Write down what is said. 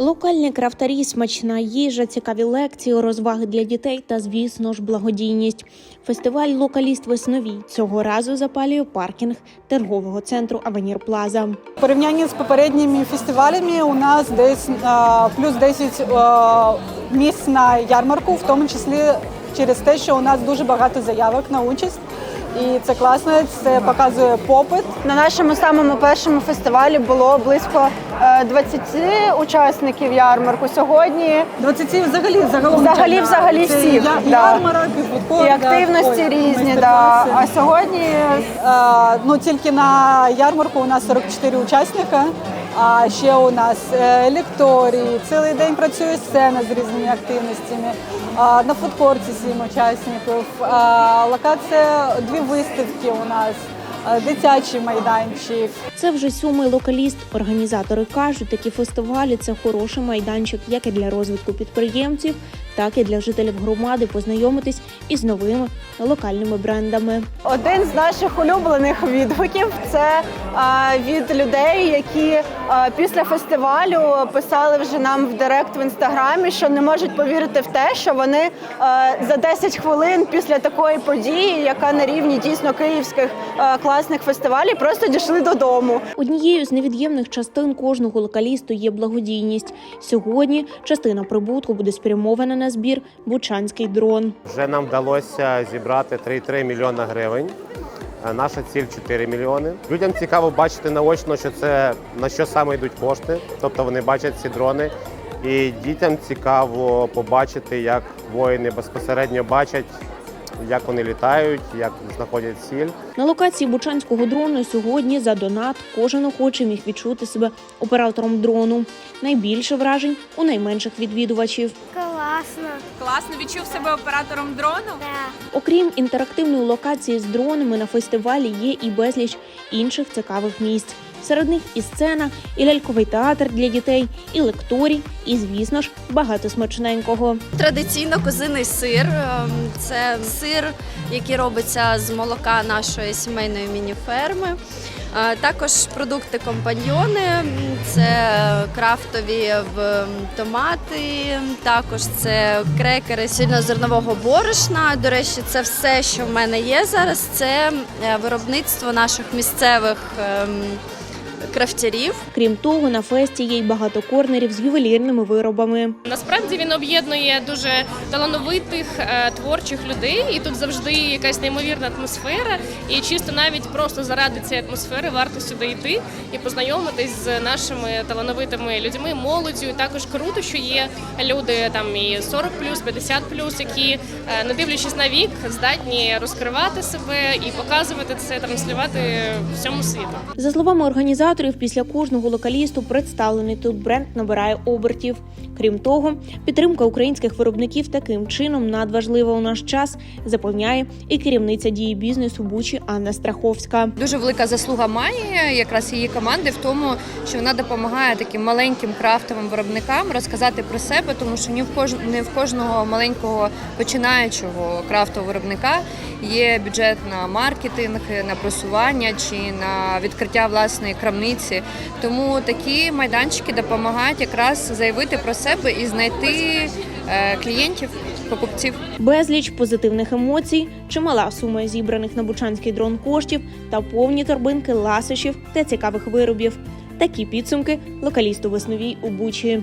Локальні крафтарі, смачна їжа, цікаві лекції, розваги для дітей та, звісно ж, благодійність. Фестиваль Локаліст весновій цього разу запалює паркінг торгового центру Авенір Плаза. В порівнянні з попередніми фестивалями у нас десь плюс 10 е, місць на ярмарку, в тому числі через те, що у нас дуже багато заявок на участь. І це класно, це показує попит. На нашому самому першому фестивалі було близько е, 20 учасників ярмарку. Сьогодні 20 взагалі загалом Взагалі, взагалі це всіх, я- да. ярмарок, і фудкорт, і активності ой, різні. Да. А сьогодні Е, ну тільки на ярмарку у нас 44 учасника. А ще у нас е, лекторії, цілий день працює сцена з різними активностями. На фудкорті сім учасників. Локація дві виставки у нас, дитячий майданчик. Це вже сьомий локаліст. Організатори кажуть, такі фестивалі це хороший майданчик як і для розвитку підприємців, так і для жителів громади познайомитись із новими локальними брендами. один з наших улюблених відгуків це від людей, які після фестивалю писали вже нам в директ в інстаграмі, що не можуть повірити в те, що вони за 10 хвилин після такої події, яка на рівні дійсно київських класних фестивалів, просто дійшли додому. Однією з невід'ємних частин кожного локалісту є благодійність. Сьогодні частина прибутку буде спрямована на збір Бучанський дрон. Вже нам вдалося зібрати 3,3 мільйона гривень. Е, Наша ціль 4 мільйони. Людям цікаво бачити наочно, що це на що саме йдуть кошти. Тобто вони бачать ці дрони. І дітям цікаво побачити, як воїни безпосередньо бачать, як вони літають, як знаходять ціль. На локації Бучанського дрону сьогодні за донат кожен охочий міг відчути себе оператором дрону. Найбільше вражень у найменших відвідувачів. Класно. Класно відчув себе оператором дрону. Да. Окрім інтерактивної локації з дронами на фестивалі є і безліч інших цікавих місць. Серед них і сцена, і ляльковий театр для дітей, і лекторій, і, звісно ж, багато смачненького. Традиційно козиний сир. Ем, Це сир, який робиться з молока нашої сімейної міні-ферми. Також продукти компаньйони, це крафтові в- томати, також це крекери сільнозернового борошна. До речі, це все, що в мене є зараз. Це виробництво наших місцевих ем, крафтярів. Крім того, на фесті є й багато корнерів з ювелірними виробами. Насправді він об'єднує дуже талановитих е, творчих людей, і тут завжди якась неймовірна атмосфера. І чисто навіть просто заради цієї атмосфери варто сюди йти і познайомитись з нашими талановитими людьми, молоддю. І також круто, що є люди там і 40 50 які, е, не дивлячись на вік, здатні розкривати себе і показувати це, транслювати всьому світу. За словами організаторів, після кожного локалісту представлений тут бренд набирає обертів. Крім того, підтримка українських виробників таким чином надважлива у наш час, запевняє і керівниця дії бізнесу Бучі Анна Страховська. Дуже велика заслуга має якраз її команди в тому, що вона допомагає таким маленьким крафтовим виробникам розказати про себе, тому що ні в кож... не в кожного маленького починаючого крафтового виробника є бюджет на маркетинг, на просування чи на відкриття власної крамниці. Тому такі майданчики допомагають якраз заявити про себе і знайти е, клієнтів, покупців. Безліч позитивних емоцій, чимала сума зібраних на бучанський дрон коштів та повні торбинки ласощів та цікавих виробів. Такі підсумки локалісту весновій у Бучі.